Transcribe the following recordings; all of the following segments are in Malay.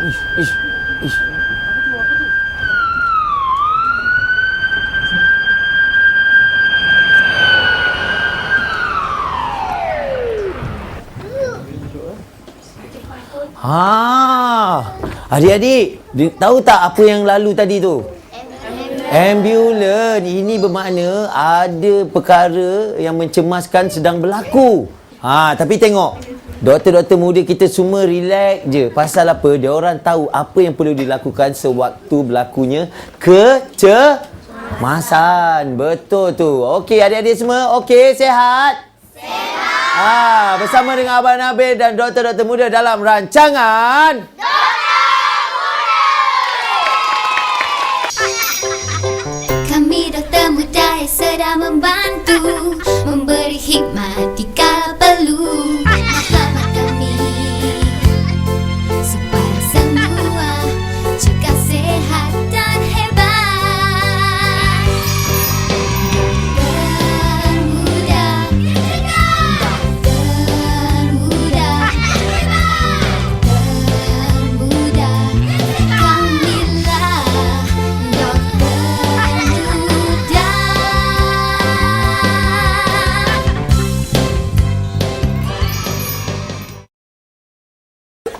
Ish, ish, ish. Ha, adik-adik, di- tahu tak apa yang lalu tadi tu? Ambulans. Ini bermakna ada perkara yang mencemaskan sedang berlaku. Ha, tapi tengok. Doktor-doktor muda kita semua relax je. Pasal apa? Dia orang tahu apa yang perlu dilakukan sewaktu berlakunya kecemasan. Betul tu. Okey, adik-adik semua. Okey, sehat? Sehat. Ha, bersama dengan Abang Nabil dan doktor-doktor muda dalam rancangan Kami doktor muda yang sedang membantu Memberi hikmat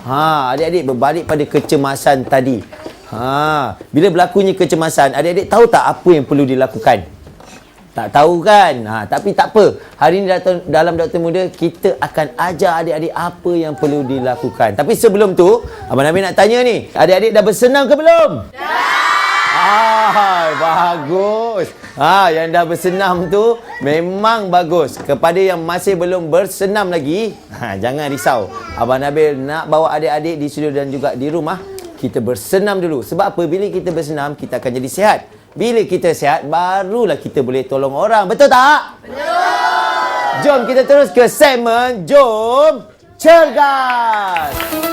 Ha, adik-adik berbalik pada kecemasan tadi. Ha, bila berlakunya kecemasan, adik-adik tahu tak apa yang perlu dilakukan? Tak tahu kan? Ha, tapi tak apa. Hari ini dalam, dalam Doktor Muda, kita akan ajar adik-adik apa yang perlu dilakukan. Tapi sebelum tu, Abang Nabi nak tanya ni. Adik-adik dah bersenam ke belum? Ah, bagus. Ha, yang dah bersenam tu memang bagus. Kepada yang masih belum bersenam lagi, ha, jangan risau. Abang Nabil nak bawa adik-adik di studio dan juga di rumah, kita bersenam dulu. Sebab apa? Bila kita bersenam, kita akan jadi sihat. Bila kita sihat, barulah kita boleh tolong orang. Betul tak? Betul. Jom kita terus ke segmen Jom Cergas.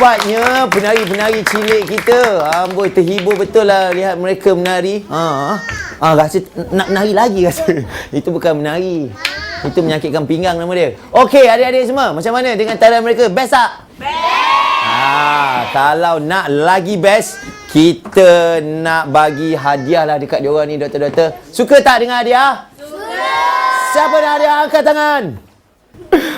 Hebatnya penari-penari cilik kita. Amboi terhibur betul lah lihat mereka menari. Ha. Ah rasa nak menari lagi rasa. Itu bukan menari. Itu menyakitkan pinggang nama dia. Okey, adik-adik semua, macam mana dengan tarian mereka? Best tak? Best. Ah, kalau nak lagi best, kita nak bagi hadiah lah dekat diorang ni, doktor-doktor. Suka tak dengan hadiah? Suka. Siapa nak hadiah? Angkat tangan.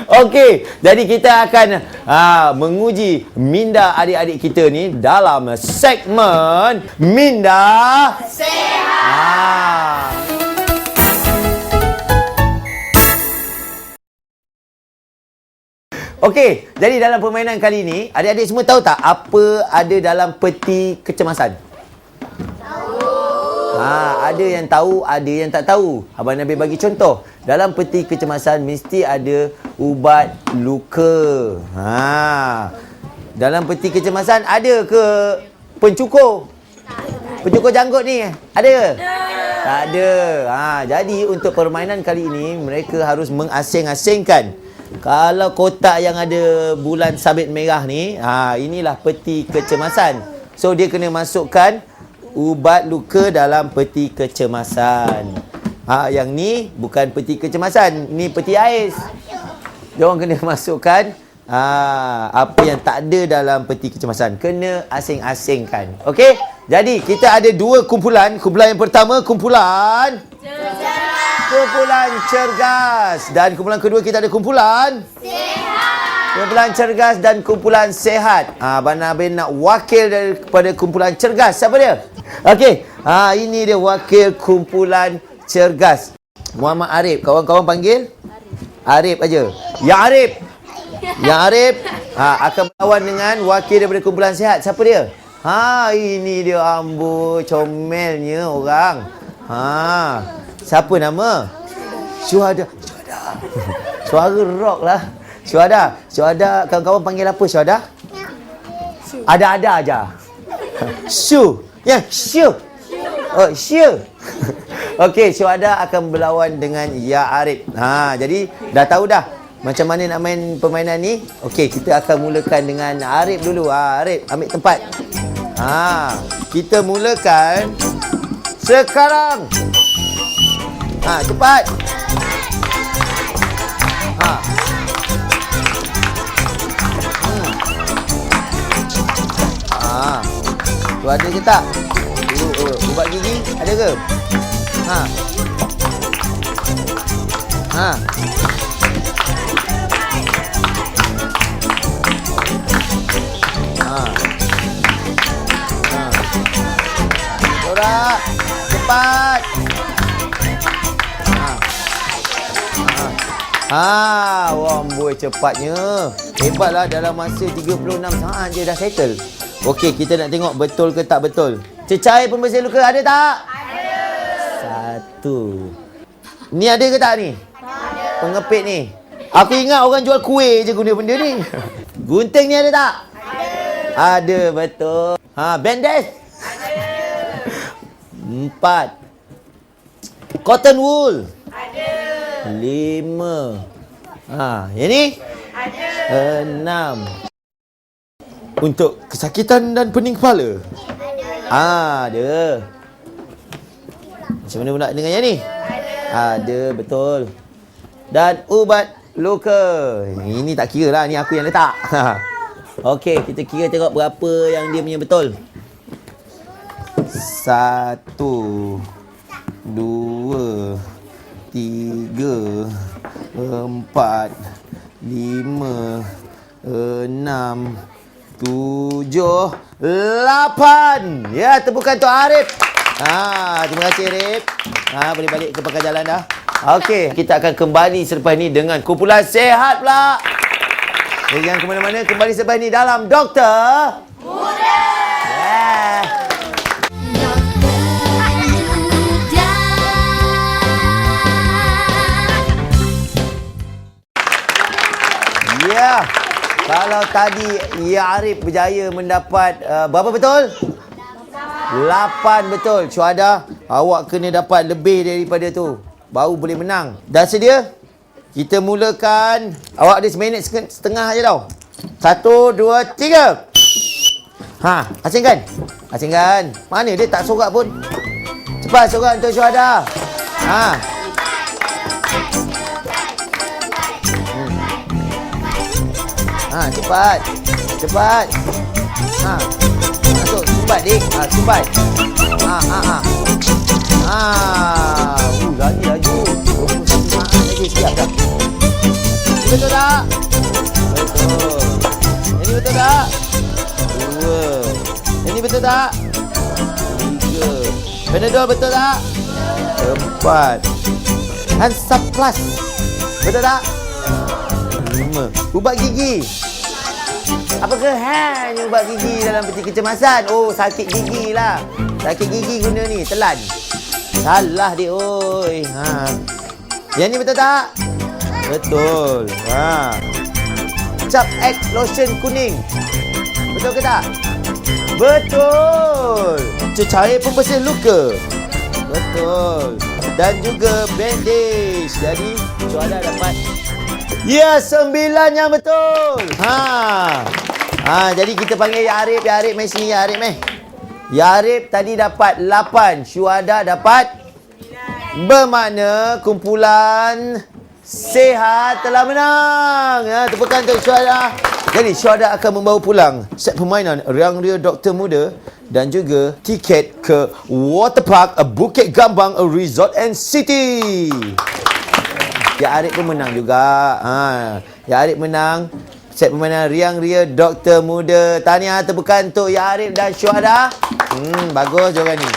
Okey, jadi kita akan ha, menguji minda adik-adik kita ni dalam segmen Minda Sehat. Ha. Okey, jadi dalam permainan kali ini, adik-adik semua tahu tak apa ada dalam peti kecemasan? Ha, ada yang tahu, ada yang tak tahu. Abang Nabil bagi contoh. Dalam peti kecemasan mesti ada ubat luka. Ha. Dalam peti kecemasan ada ke pencukur? Pencukur janggut ni ada ke? Tak ada. Ha, jadi untuk permainan kali ini mereka harus mengasing-asingkan. Kalau kotak yang ada bulan sabit merah ni, ha inilah peti kecemasan. So dia kena masukkan ubat luka dalam peti kecemasan. Ha, yang ni bukan peti kecemasan. Ni peti ais. Dia orang kena masukkan ah, apa yang tak ada dalam peti kecemasan. Kena asing-asingkan. Okey? Jadi, kita ada dua kumpulan. Kumpulan yang pertama, kumpulan... Kumpulan cergas. Dan kumpulan kedua kita ada kumpulan... Kumpulan cergas dan kumpulan sehat. Ah, Abang Nabil nak wakil daripada kumpulan cergas. Siapa dia? Okey. Ah, ini dia wakil kumpulan cergas. Muhammad Arif. Kawan-kawan panggil? Arif aja. Ya Arif. Ya Arif ha, akan berlawan dengan wakil daripada kumpulan sehat. Siapa dia? Ha, ini dia amboi comelnya orang. Ha. Siapa nama? Syuhada. Syuhada. Suara rock lah. Syuhada. Syuhada, kawan-kawan panggil apa Syuhada? Ada-ada aja. Syu. Ya, Syu. Oh, Syu. Okey, Syuhada akan berlawan dengan Ya Arif. Ha, jadi dah tahu dah macam mana nak main permainan ni? Okey, kita akan mulakan dengan Arif dulu. Ha, Arif, ambil tempat. Ha, kita mulakan sekarang. Ha, cepat. Tu ada ke tak? Ubat gigi ada ke? Ha. Ha. Ha. Ha. Dora, cepat. Ha. Ha. Ha, wah amboi cepatnya. Hebatlah dalam masa 36 saat je dah settle. Okey, kita nak tengok betul ke tak betul. Cecair pembersih luka ada tak? Ada. Satu. Ni ada ke tak ni? Ada. Pengepit ni. Aku ingat orang jual kuih je guna benda ni. Gunting ni ada tak? Ada. Ada, betul. Ha, bandages? Ada. Empat. Cotton wool? Ada. Lima. Ha, yang ni? Ada. Enam. Untuk kesakitan dan pening kepala? Ada. Ada. Macam mana pula dengan yang ni? Ada. Ada, betul. Dan ubat luka. Ini tak kira lah. Ni aku yang letak. Okey, kita kira tengok berapa yang dia punya betul. Satu. Dua. Tiga. Empat. Lima. Enam. Tujuh. Lapan. Ya, tepukan Tok Arif. Ha, terima kasih Arif. Ha, boleh balik ke pangkal jalan dah. Okey, kita akan kembali selepas ni dengan kumpulan sehat pula. Jadi jangan ke mana-mana, kembali selepas ni dalam Doktor Muda. Yeah. Ya. Kalau tadi Ya Arif berjaya mendapat uh, berapa betul? 8 betul. Syuhada, awak kena dapat lebih daripada tu. Baru boleh menang. Dah sedia? Kita mulakan. Awak ada seminit setengah aja tau. Satu, dua, tiga. Ha, asingkan. Asingkan. Mana dia tak sorak pun. Cepat sorak untuk Syuhada. Ha. Ha, cepat. Cepat. Ha. Masuk, sumbat dik. Ha, sumbat. Ha, ha, ha. Ha. Uh, lagi laju. 21 saat lagi. Siap dah. Betul tak? Betul. Ini betul tak? Dua. Ini betul tak? Tiga. Panadol betul tak? Empat. Hansa Plus. Betul tak? Lima. Ubat gigi. Apakah hanya ubat gigi dalam peti kecemasan? Oh, sakit gigi lah. Sakit gigi guna ni, telan. Salah dia, oi. Ha. Yang ni betul tak? Betul. Ha. Cap X lotion kuning. Betul ke tak? Betul. Cecair pembersih luka. Betul. Dan juga bandage. Jadi, Suara dapat Ya, sembilan yang betul. Ha. Ha, jadi kita panggil Ya Arif. Ya Arif, mai sini Ya Arif, mai. Ya Arif tadi dapat lapan. Syuhada dapat? Bermakna kumpulan Sehat telah menang. Ya, tepukan untuk Syuhada. Jadi Syuhada akan membawa pulang set permainan Riang Ria Doktor Muda dan juga tiket ke Waterpark Bukit Gambang Resort and City. Ya Arif pun menang juga. Ha. Ya Arif menang set permainan Riang Ria Doktor Muda. Tahniah tepukan untuk Ya Arif dan Syuhada. Hmm, bagus joran ni.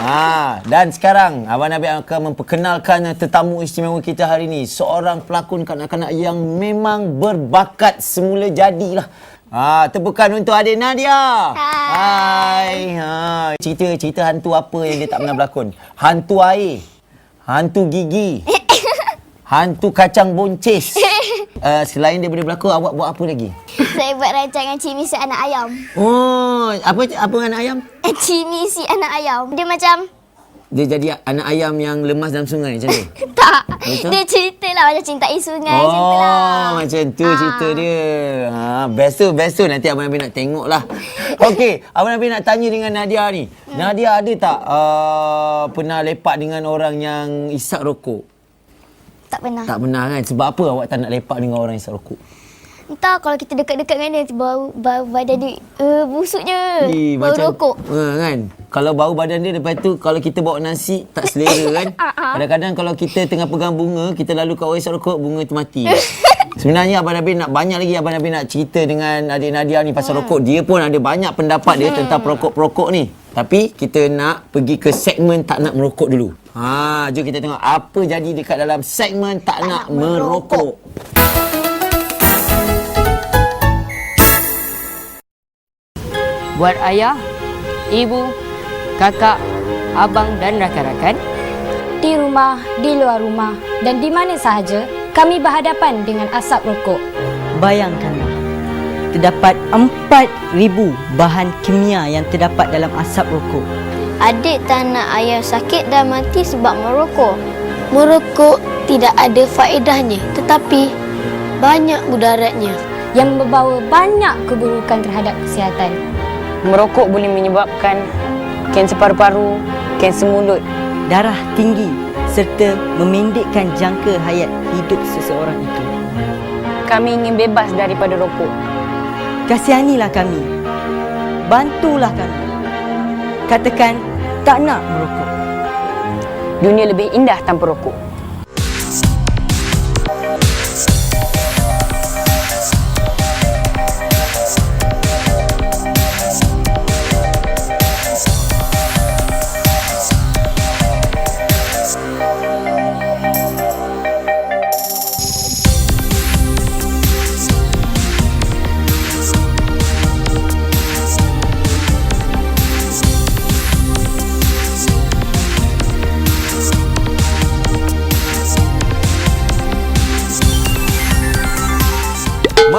Ha, dan sekarang Abang Nabi akan memperkenalkan tetamu istimewa kita hari ini. Seorang pelakon kanak-kanak yang memang berbakat semula jadilah. Ha, tepukan untuk adik Nadia. Hai. Hai. Cerita cerita hantu apa yang dia tak pernah berlakon? Hantu air. Hantu gigi. hantu kacang boncis. Uh, selain daripada berlakon, awak buat apa lagi? Saya buat rancangan cimisi anak ayam. Oh, apa apa anak ayam? Eh, cimisi anak ayam. Dia macam Dia jadi anak ayam yang lemas dalam sungai macam tu? tak. Betul? Dia cerita lah macam cintai sungai macam tu lah. Oh, macam tu Ah. cerita dia. Ha, best tu, best tu. Nanti Abang Nabi nak tengok lah. Okey, Abang Nabi nak tanya dengan Nadia ni. Nadia ada tak uh, pernah lepak dengan orang yang isap rokok? Tak pernah. Tak pernah kan? Sebab apa awak tak nak lepak dengan orang yang isap rokok? Entah kalau kita dekat-dekat dengan dia bau, bau badan dia uh, busuk je. Eh, bau rokok. Ha, kan? Kalau bau badan dia lepas tu kalau kita bawa nasi tak selera kan? Ah, ah. Kadang-kadang kalau kita tengah pegang bunga, kita lalu kat orang isap rokok, bunga tu mati. Sebenarnya Abang Nabi nak banyak lagi Abang Nabi nak cerita dengan adik Nadia ni pasal rokok. Dia pun ada banyak pendapat dia tentang perokok-perokok ni. Tapi kita nak pergi ke segmen tak nak merokok dulu. Ha, jom kita tengok apa jadi dekat dalam segmen tak, nak, merokok. Buat ayah, ibu, kakak, abang dan rakan-rakan Di rumah, di luar rumah dan di mana sahaja kami berhadapan dengan asap rokok. Bayangkanlah, terdapat 4,000 bahan kimia yang terdapat dalam asap rokok. Adik tak nak ayah sakit dan mati sebab merokok. Merokok tidak ada faedahnya tetapi banyak mudaratnya yang membawa banyak keburukan terhadap kesihatan. Merokok boleh menyebabkan kanser paru-paru, kanser mulut. Darah tinggi serta memendekkan jangka hayat hidup seseorang itu. Kami ingin bebas daripada rokok. Kasihanilah kami. Bantulah kami. Katakan tak nak merokok. Dunia lebih indah tanpa rokok.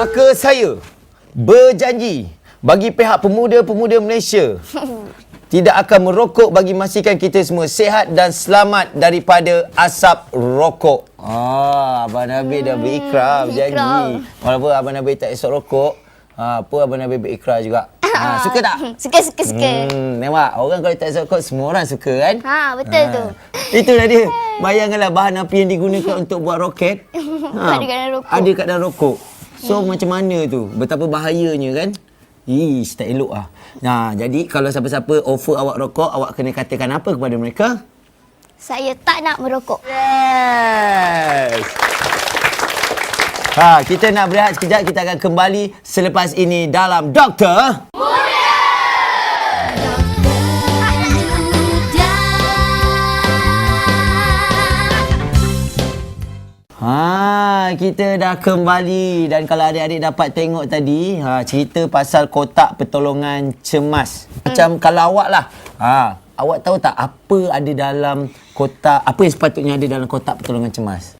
Maka saya berjanji bagi pihak pemuda-pemuda Malaysia tidak akan merokok bagi memastikan kita semua sihat dan selamat daripada asap rokok. Ah, Abang Nabi dah berikrar, ikrar. Walaupun Abang Nabi tak esok rokok, ha, apa Abang Nabi berikrar juga. Ha, suka tak? Suka, suka, suka. Hmm, nampak? Orang kalau tak esok rokok, semua orang suka kan? Ha, betul tu. Itulah dia. Bayangkanlah bahan api yang digunakan untuk buat roket. Ada kat dalam rokok. Ada kat dalam rokok. So macam mana tu? Betapa bahayanya kan? Ish, tak elok lah. Nah, jadi kalau siapa-siapa offer awak rokok, awak kena katakan apa kepada mereka? Saya tak nak merokok. Yes! Ha, kita nak berehat sekejap. Kita akan kembali selepas ini dalam Doktor... Ha, kita dah kembali dan kalau adik-adik dapat tengok tadi, ha, cerita pasal kotak pertolongan cemas. Macam kalau awak lah, ha, awak tahu tak apa ada dalam kotak, apa yang sepatutnya ada dalam kotak pertolongan cemas?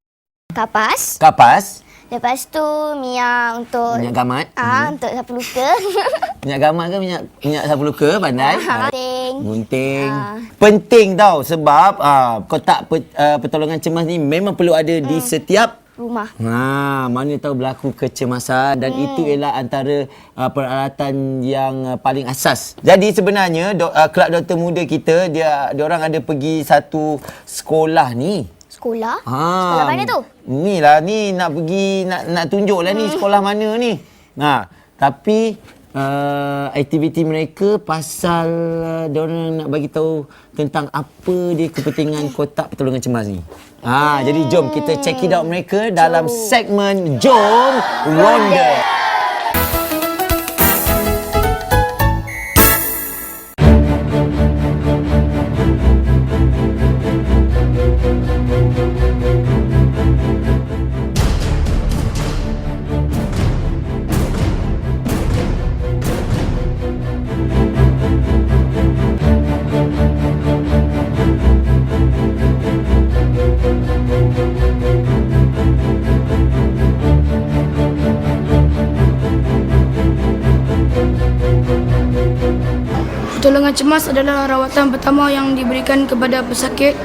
Kapas. Kapas, Lepas tu minyak untuk minyak gamat. ah untuk sapu luka. Minyak gamat ke minyak minyak sapu luka pandai? Ah, Penting. Gunting. Ah. Penting tau sebab ah, kotak pe, uh, pertolongan cemas ni memang perlu ada di setiap rumah. Ha, mana tahu berlaku kecemasan dan Hmm. itu ialah antara uh, peralatan yang uh, paling asas. Jadi sebenarnya do, uh, kelab doktor muda kita dia dia orang ada pergi satu sekolah ni. Sekolah? Ha. Sekolah mana tu? Ni lah ni nak pergi nak nak tunjuk lah ni sekolah mana ni. Ha, tapi uh, aktiviti mereka pasal uh, dia orang nak bagi tahu tentang apa dia kepentingan kotak pertolongan cemas ni. Ha, jadi jom kita check it out mereka dalam segmen Jom Ronda. Cemas adalah rawatan pertama yang diberikan kepada pesakit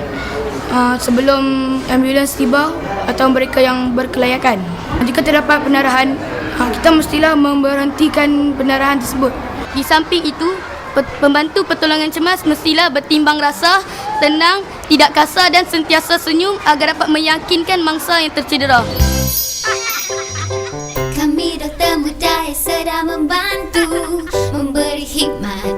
uh, sebelum ambulans tiba atau mereka yang berkelayakan. Jika terdapat pendarahan, uh, kita mestilah memberhentikan pendarahan tersebut. Di samping itu, pe- pembantu pertolongan cemas mestilah bertimbang rasa, tenang, tidak kasar dan sentiasa senyum agar dapat meyakinkan mangsa yang tercedera. Kami dokter muda yang sedang membantu Memberi hikmat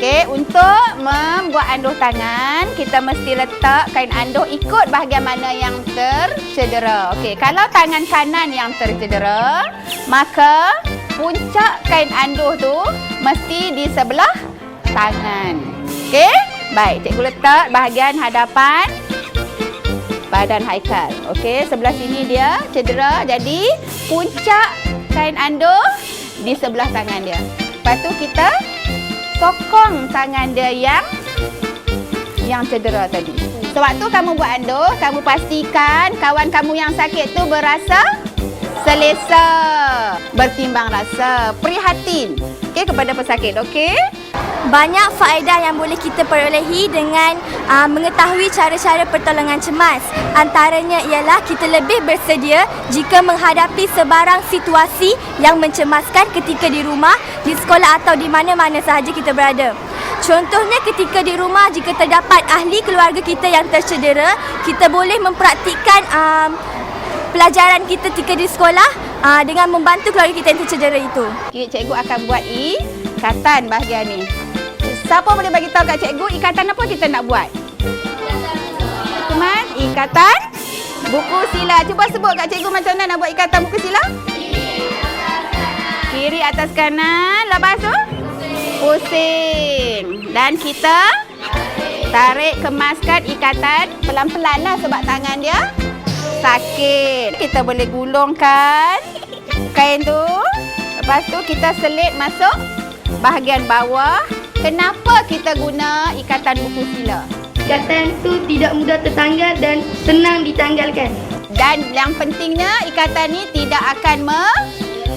Okey, untuk membuat anduh tangan, kita mesti letak kain anduh ikut bahagian mana yang tercedera. Okey, kalau tangan kanan yang tercedera, maka puncak kain anduh tu mesti di sebelah tangan. Okey? Baik, cikgu letak bahagian hadapan badan Haikal. Okey, sebelah sini dia cedera. Jadi, puncak kain anduh di sebelah tangan dia. Lepas tu kita sokong tangan dia yang yang cedera tadi. Sewaktu kamu buat anduh, kamu pastikan kawan kamu yang sakit tu berasa selesa, bertimbang rasa, prihatin. Okey kepada pesakit, okey? Banyak faedah yang boleh kita perolehi dengan uh, mengetahui cara-cara pertolongan cemas. Antaranya ialah kita lebih bersedia jika menghadapi sebarang situasi yang mencemaskan ketika di rumah, di sekolah atau di mana-mana sahaja kita berada. Contohnya ketika di rumah jika terdapat ahli keluarga kita yang tercedera, kita boleh mempraktikkan um, pelajaran kita ketika di sekolah uh, dengan membantu keluarga kita yang tercedera itu. Okay, cikgu akan buat ikatan bahagian ni. Siapa boleh bagi tahu kat cikgu ikatan apa kita nak buat? Kuman, ikatan buku sila. Cuba sebut kat cikgu macam mana nak buat ikatan buku sila? Kiri atas kanan. Lepas tu? Pusing. Dan kita tarik kemaskan ikatan pelan-pelan lah sebab tangan dia sakit. Kita boleh gulungkan kain tu. Lepas tu kita selit masuk bahagian bawah. Kenapa kita guna ikatan buku sila? Ikatan tu tidak mudah tertanggal dan senang ditanggalkan. Dan yang pentingnya ikatan ni tidak akan me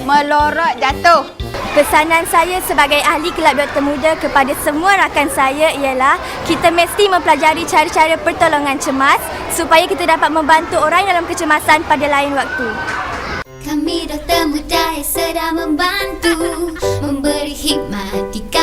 melorot jatuh. Pesanan saya sebagai ahli kelab doktor muda kepada semua rakan saya ialah kita mesti mempelajari cara-cara pertolongan cemas supaya kita dapat membantu orang dalam kecemasan pada lain waktu. Kami muda yang sedang membantu Memberi hikmat jika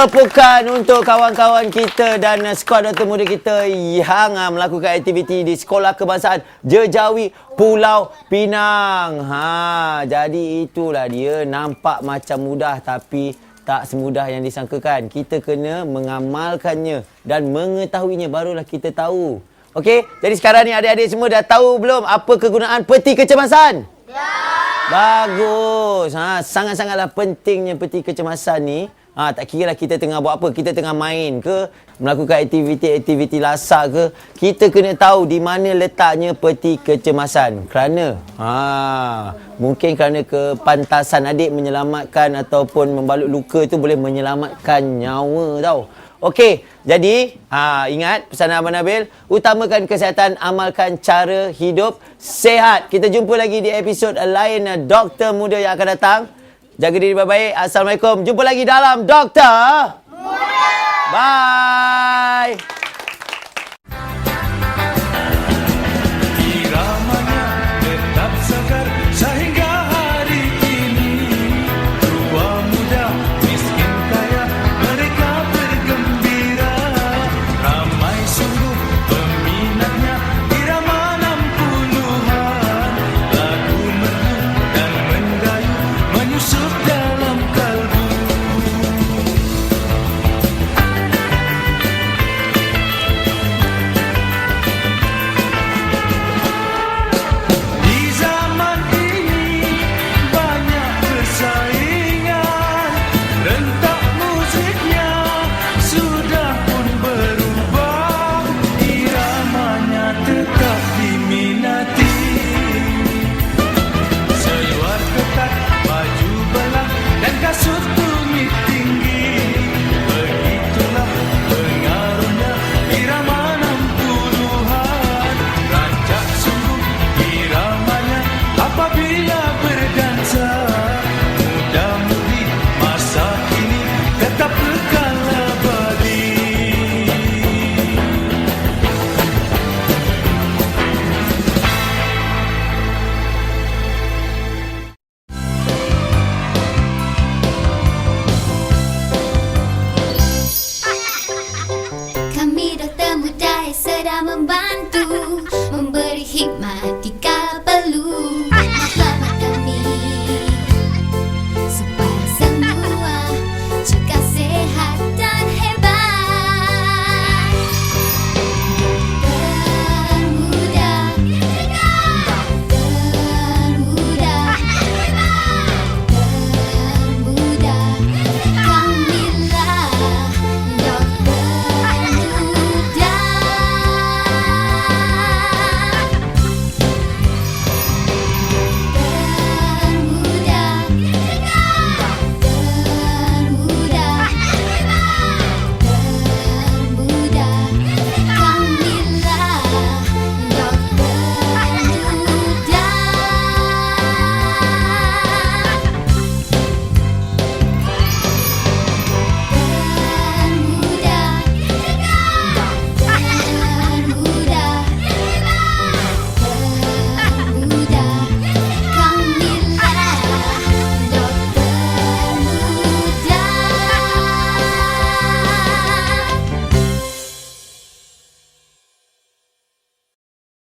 Tepukan untuk kawan-kawan kita dan skuad doktor muda kita yang uh, melakukan aktiviti di Sekolah Kebangsaan Jejawi Pulau Pinang. Ha, jadi itulah dia nampak macam mudah tapi tak semudah yang disangkakan. Kita kena mengamalkannya dan mengetahuinya barulah kita tahu. Okey, jadi sekarang ni adik-adik semua dah tahu belum apa kegunaan peti kecemasan? Bagus. Ha, sangat-sangatlah pentingnya peti kecemasan ni. Ha, tak kira lah kita tengah buat apa. Kita tengah main ke, melakukan aktiviti-aktiviti lasak ke. Kita kena tahu di mana letaknya peti kecemasan. Kerana, ha, mungkin kerana kepantasan adik menyelamatkan ataupun membalut luka tu boleh menyelamatkan nyawa tau. Okey, jadi ha, ingat pesanan Abang Nabil, utamakan kesihatan, amalkan cara hidup sehat. Kita jumpa lagi di episod lain Doktor Muda yang akan datang. Jaga diri baik-baik. Assalamualaikum. Jumpa lagi dalam Doktor Muda. Bye.